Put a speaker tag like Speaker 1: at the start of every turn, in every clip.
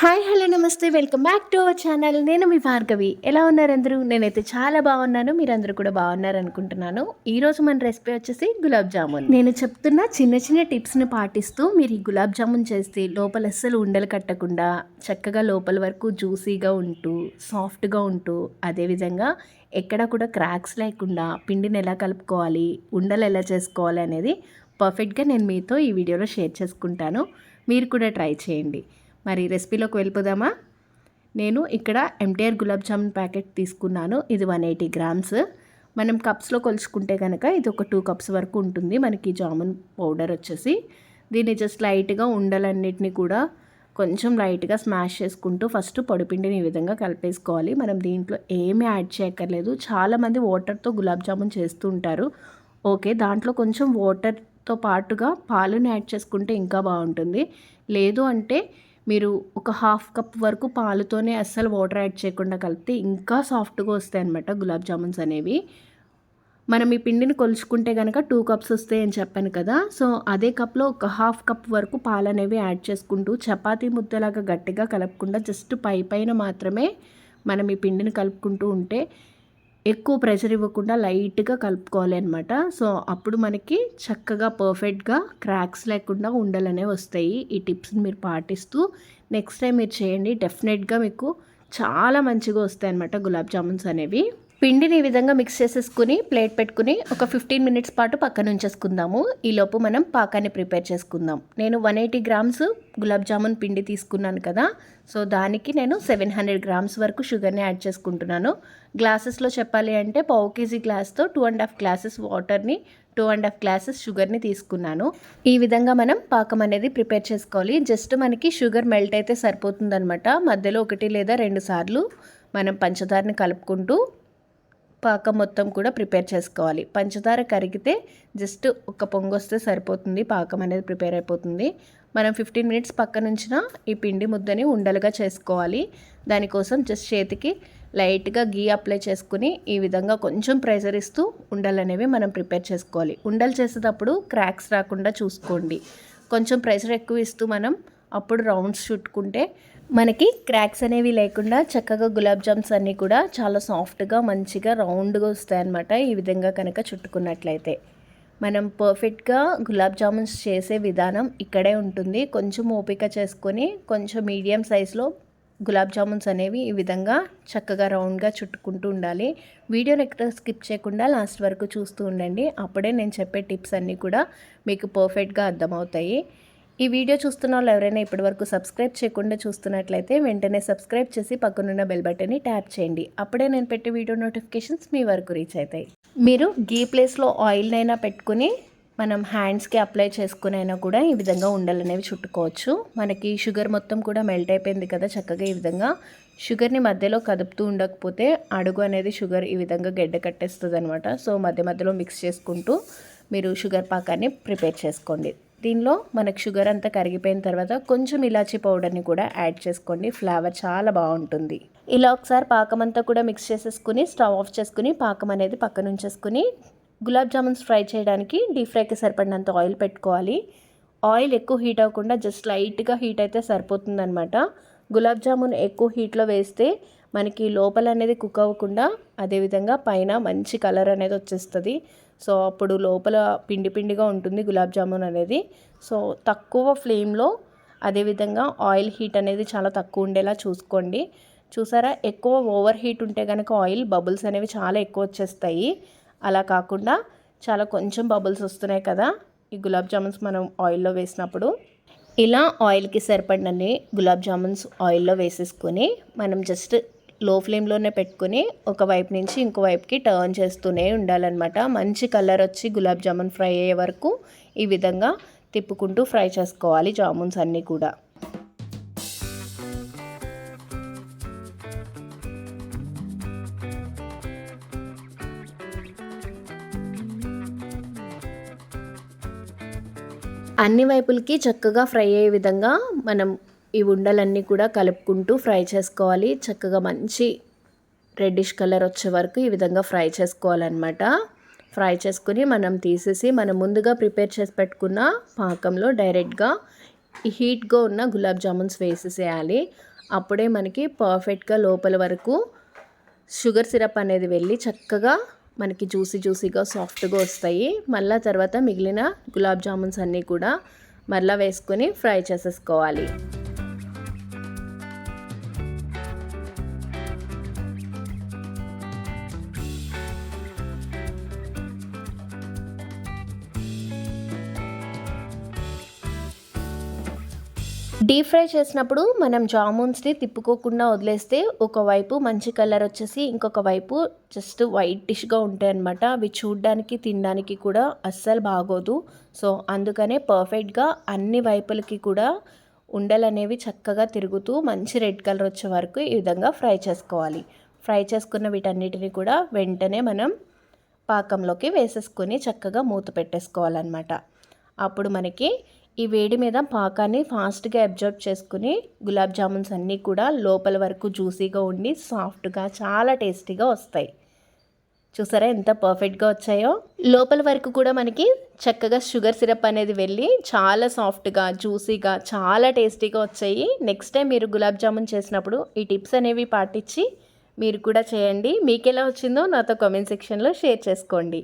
Speaker 1: Hi hello నమస్తే. Welcome back to our channel. నేను మీ భార్గవి. ఎలా ఉన్నారు అందరూ? నేనైతే చాలా బాగున్నాను. మీరందరూ కూడా బాగున్నారు అనుకుంటున్నాను ఈరోజు మన రెసిపీ వచ్చేసి గులాబ్ జామున్. నేను చెప్తున్న చిన్న చిన్న టిప్స్ని పాటిస్తూ మీరు ఈ గులాబ్ జామున్ చేస్తే లోపల అస్సలు ఉండలు కట్టకుండా చక్కగా లోపల వరకు జ్యూసీగా ఉంటూ సాఫ్ట్గా ఉంటూ అదేవిధంగా ఎక్కడ కూడా క్రాక్స్ లేకుండా పిండిని ఎలా కలుపుకోవాలి ఉండలు ఎలా చేసుకోవాలి అనేది పర్ఫెక్ట్గా నేను మీతో ఈ వీడియోలో షేర్ చేసుకుంటాను. మీరు కూడా ట్రై చేయండి. మరి రెసిపీలోకి వెళ్ళిపోదామా? నేను ఇక్కడ ఎంటీఆర్ గులాబ్ జామున్ ప్యాకెట్ తీసుకున్నాను. ఇది వన్ ఎయిటీ గ్రామ్స్. మనం కప్స్లో కొలుచుకుంటే కనుక ఇది ఒక టూ కప్స్ వరకు ఉంటుంది. మనకి జామున్ పౌడర్ వచ్చేసి. దీన్ని జస్ట్ లైట్గా ఉండలన్నిటిని కూడా కొంచెం లైట్గా స్మాష్ చేసుకుంటూ ఫస్ట్ పొడిపిండిని ఈ విధంగా కలిపేసుకోవాలి. మనం దీంట్లో ఏమీ యాడ్ చేయక్కర్లేదు. చాలామంది వాటర్తో గులాబ్ జామున్ చేస్తూ ఉంటారు. ఓకే దాంట్లో కొంచెం వాటర్తో పాటుగా పాలను యాడ్ చేసుకుంటే ఇంకా బాగుంటుంది. లేదు అంటే మీరు ఒక హాఫ్ కప్ వరకు పాలుతోనే అస్సలు వాటర్ యాడ్ చేయకుండా కలిపితే ఇంకా సాఫ్ట్గా వస్తాయి అనమాట గులాబ్ జామున్స్ అనేవి. మనం ఈ పిండిని కొలుచుకుంటే కనుక టూ కప్స్ వస్తాయి అని చెప్పాను కదా సో అదే కప్లో ఒక హాఫ్ కప్ వరకు పాలు అనేవి యాడ్ చేసుకుంటూ చపాతీ ముద్దలాగా గట్టిగా కలపకుండా జస్ట్ పై పైన మాత్రమే మనం ఈ పిండిని కలుపుకుంటూ ఉంటే ఎక్కువ ప్రెషర్ ఇవ్వకుండా లైట్గా కలుపుకోవాలి అనమాట సో అప్పుడు మనకి చక్కగా పర్ఫెక్ట్గా క్రాక్స్ లేకుండా ఉండలనే వస్తాయి. ఈ టిప్స్ని మీరు పాటిస్తూ నెక్స్ట్ టైం మీరు చేయండి. డెఫినెట్గా మీకు చాలా మంచిగా వస్తాయి అనమాట గులాబ్ జామున్స్ అనేవి. పిండిని ఈ విధంగా మిక్స్ చేసేసుకుని ప్లేట్ పెట్టుకుని ఒక ఫిఫ్టీన్ మినిట్స్ పాటు పక్కన ఉంచేసుకుందాము ఈలోపు మనం పాకాన్ని ప్రిపేర్ చేసుకుందాం. నేను one eighty grams gulab jamun పిండి తీసుకున్నాను కదా సో దానికి నేను సెవెన్ హండ్రెడ్ గ్రామ్స్ వరకు షుగర్ని యాడ్ చేసుకుంటున్నాను. గ్లాసెస్లో చెప్పాలి అంటే పావు కేజీ గ్లాస్తో టూ అండ్ హాఫ్ గ్లాసెస్ వాటర్ని టూ అండ్ హాఫ్ గ్లాసెస్ షుగర్ని తీసుకున్నాను. ఈ విధంగా మనం పాకం అనేది ప్రిపేర్ చేసుకోవాలి. జస్ట్ మనకి షుగర్ మెల్ట్ అయితే సరిపోతుందనమాట మధ్యలో ఒకటి లేదా రెండు సార్లు మనం పంచదారని కలుపుకుంటూ పాకం మొత్తం కూడా ప్రిపేర్ చేసుకోవాలి. పంచదార కరిగితే జస్ట్ ఒక పొంగు వస్తే సరిపోతుంది పాకం అనేది ప్రిపేర్ అయిపోతుంది. మనం ఫిఫ్టీన్ మినిట్స్ పక్క నుంచిన ఈ పిండి ముద్దని ఉండలుగా చేసుకోవాలి. దానికోసం జస్ట్ చేతికి లైట్గా గీ అప్లై చేసుకుని ఈ విధంగా కొంచెం ప్రెజర్ ఇస్తూ ఉండలు అనేవి మనం ప్రిపేర్ చేసుకోవాలి. ఉండలు చేసేటప్పుడు క్రాక్స్ రాకుండా చూసుకోండి. కొంచెం ప్రెషర్ ఎక్కువ ఇస్తూ మనం అప్పుడు రౌండ్స్ చుట్టుకుంటే మనకి క్రాక్స్ అనేవి లేకుండా చక్కగా గులాబ్ జామ్స్ అన్నీ కూడా చాలా సాఫ్ట్గా మంచిగా రౌండ్గా వస్తాయి అన్నమాట ఈ విధంగా కనుక చుట్టుకున్నట్లయితే. మనం పర్ఫెక్ట్గా గులాబ్ జామున్స్ చేసే విధానం ఇక్కడే ఉంటుంది. కొంచెం ఓపిక చేసుకొని కొంచెం మీడియం సైజులో గులాబ్ జామున్స్ అనేవి ఈ విధంగా చక్కగా రౌండ్గా చుట్టుకుంటూ ఉండాలి. వీడియోని ఎక్కడ స్కిప్ చేయకుండా లాస్ట్ వరకు చూస్తూ ఉండండి. అప్పుడే నేను చెప్పే టిప్స్ అన్నీ కూడా మీకు పర్ఫెక్ట్గా అర్థమవుతాయి. ఈ వీడియో చూస్తున్న వాళ్ళు ఎవరైనా ఇప్పటివరకు సబ్స్క్రైబ్ చేయకుండా చూస్తున్నట్లయితే వెంటనే సబ్స్క్రైబ్ చేసి పక్కనున్న బెల్ బటన్ని ట్యాప్ చేయండి. అప్పుడే నేను పెట్టే వీడియో నోటిఫికేషన్స్ మీ వరకు రీచ్ అవుతాయి. మీరు గీ ప్లేస్లో ఆయిల్నైనా పెట్టుకుని మనం హ్యాండ్స్కి అప్లై చేసుకునైనా కూడా ఈ విధంగా ఉండలనేవి చుట్టుకోవచ్చు. మనకి షుగర్ మొత్తం కూడా మెల్ట్ అయిపోయింది కదా చక్కగా ఈ విధంగా. షుగర్ని మధ్యలో కదుపుతూ ఉండకపోతే అడుగు అనేది షుగర్ ఈ విధంగా గడ్డ కట్టేస్తుంది అనమాట సో మధ్య మధ్యలో మిక్స్ చేసుకుంటూ మీరు షుగర్ పాకాన్ని ప్రిపేర్ చేసుకోండి. దీనిలో మనకు షుగర్ అంతా కరిగిపోయిన తర్వాత కొంచెం ఇలాచీ పౌడర్ని కూడా యాడ్ చేసుకోండి. ఫ్లేవర్ చాలా బాగుంటుంది. ఇలా ఒకసారి పాకం అంతా కూడా మిక్స్ చేసేసుకుని స్టవ్ ఆఫ్ చేసుకుని పాకం అనేది పక్కన ఉంచేసుకుని గులాబ్ జామున్స్ ఫ్రై చేయడానికి డీప్ ఫ్రైకి సరిపడినంత ఆయిల్ పెట్టుకోవాలి. ఆయిల్ ఎక్కువ హీట్ అవ్వకుండా జస్ట్ లైట్గా హీట్ అయితే సరిపోతుందనమాట గులాబ్ జామున్ ఎక్కువ హీట్లో వేస్తే మనకి లోపల అనేది కుక్ అవ్వకుండా అదేవిధంగా పైన మంచి కలర్ అనేది వచ్చేస్తుంది. సో అప్పుడు లోపల పిండి పిండిగా ఉంటుంది గులాబ్ జామున్ అనేది. సో తక్కువ ఫ్లేమ్లో అదేవిధంగా ఆయిల్ హీట్ అనేది చాలా తక్కువ ఉండేలా చూసుకోండి. చూసారా? ఎక్కువ ఓవర్ హీట్ ఉంటే కనుక ఆయిల్ బబుల్స్ అనేవి చాలా ఎక్కువ వచ్చేస్తాయి. అలా కాకుండా చాలా కొంచెం బబుల్స్ వస్తున్నాయి కదా ఈ గులాబ్ జామున్స్ మనం ఆయిల్లో వేసినప్పుడు. ఇలా ఆయిల్కి సరిపడినన్ని గులాబ్ జామున్స్ ఆయిల్లో వేసేసుకొని మనం జస్ట్ లో ఫ్లేమ్లోనే పెట్టుకుని ఒక వైపు నుంచి ఇంకో వైపుకి టర్న్ చేస్తూనే ఉండాలన్నమాట. మంచి కలర్ వచ్చి గులాబ్ జామున్ ఫ్రై అయ్యే వరకు ఈ విధంగా తిప్పుకుంటూ ఫ్రై చేసుకోవాలి జామున్స్ అన్నీ కూడా. అన్ని వైపులకి చక్కగా ఫ్రై అయ్యే విధంగా మనం ఈ ఉండలన్నీ కూడా కలుపుకుంటూ ఫ్రై చేసుకోవాలి. చక్కగా మంచి రెడ్డిష్ కలర్ వచ్చే వరకు ఈ విధంగా ఫ్రై చేసుకోవాలన్నమాట. ఫ్రై చేసుకుని మనం తీసేసి మనం ముందుగా ప్రిపేర్ చేసి పెట్టుకున్న పాకంలో డైరెక్ట్గా హీట్గా ఉన్న గులాబ్ జామున్స్ వేసేసేయాలి. అప్పుడే మనకి పర్ఫెక్ట్గా లోపల వరకు షుగర్ సిరప్ అనేది వెళ్ళి చక్కగా మనకి జ్యూసీ జ్యూసీగా సాఫ్ట్గా వస్తాయి. మళ్ళీ తర్వాత మిగిలిన గులాబ్ జామున్స్ అన్నీ కూడా మరలా వేసుకొని ఫ్రై చేసేసుకోవాలి. డీప్ ఫ్రై చేసినప్పుడు మనం జామున్స్ని తిప్పుకోకుండా వదిలేస్తే ఒకవైపు మంచి కలర్ వచ్చేసి ఇంకొక వైపు జస్ట్ వైటిష్గా ఉంటాయి అనమాట అవి చూడ్డానికి తినడానికి కూడా అస్సలు బాగోదు. సో అందుకనే పర్ఫెక్ట్గా అన్ని వైపులకి కూడా ఉండలు అనేవి చక్కగా తిరుగుతూ మంచి రెడ్ కలర్ వచ్చే వరకు ఈ విధంగా ఫ్రై చేసుకోవాలి. ఫ్రై చేసుకున్న వీటన్నిటిని కూడా వెంటనే మనం పాకంలోకి వేసేసుకొని చక్కగా మూత పెట్టేసుకోవాలన్నమాట. అప్పుడు మనకి ఈ వేడి మీద పాకాన్ని ఫాస్ట్గా అబ్జర్వ్ చేసుకుని గులాబ్ జామున్స్ అన్నీ కూడా లోపల వరకు జ్యూసీగా ఉండి సాఫ్ట్గా చాలా టేస్టీగా వస్తాయి. చూసారా ఎంత పర్ఫెక్ట్గా వచ్చాయో? లోపల వరకు కూడా మనకి చక్కగా షుగర్ సిరప్ అనేది వెళ్ళి చాలా సాఫ్ట్గా జ్యూసీగా చాలా టేస్టీగా వచ్చాయి. నెక్స్ట్ టైం మీరు గులాబ్ జామున్ చేసినప్పుడు ఈ టిప్స్ అనేవి పాటించి మీరు కూడా చేయండి. మీకు ఎలా వచ్చిందో నాతో కామెంట్ సెక్షన్లో షేర్ చేసుకోండి.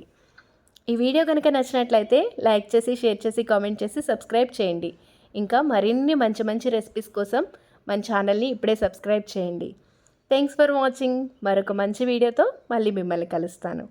Speaker 1: ఈ వీడియో కనుక నచ్చినట్లయితే లైక్ చేసి షేర్ చేసి కామెంట్ చేసి సబ్స్క్రైబ్ చేయండి. ఇంకా మరిన్ని మంచి మంచి రెసిపీస్ కోసం మన ఛానల్ని ఇప్పుడే సబ్స్క్రైబ్ చేయండి. థ్యాంక్స్ ఫర్ వాచింగ్ మరొక మంచి వీడియోతో మళ్ళీ మిమ్మల్ని కలుస్తాను.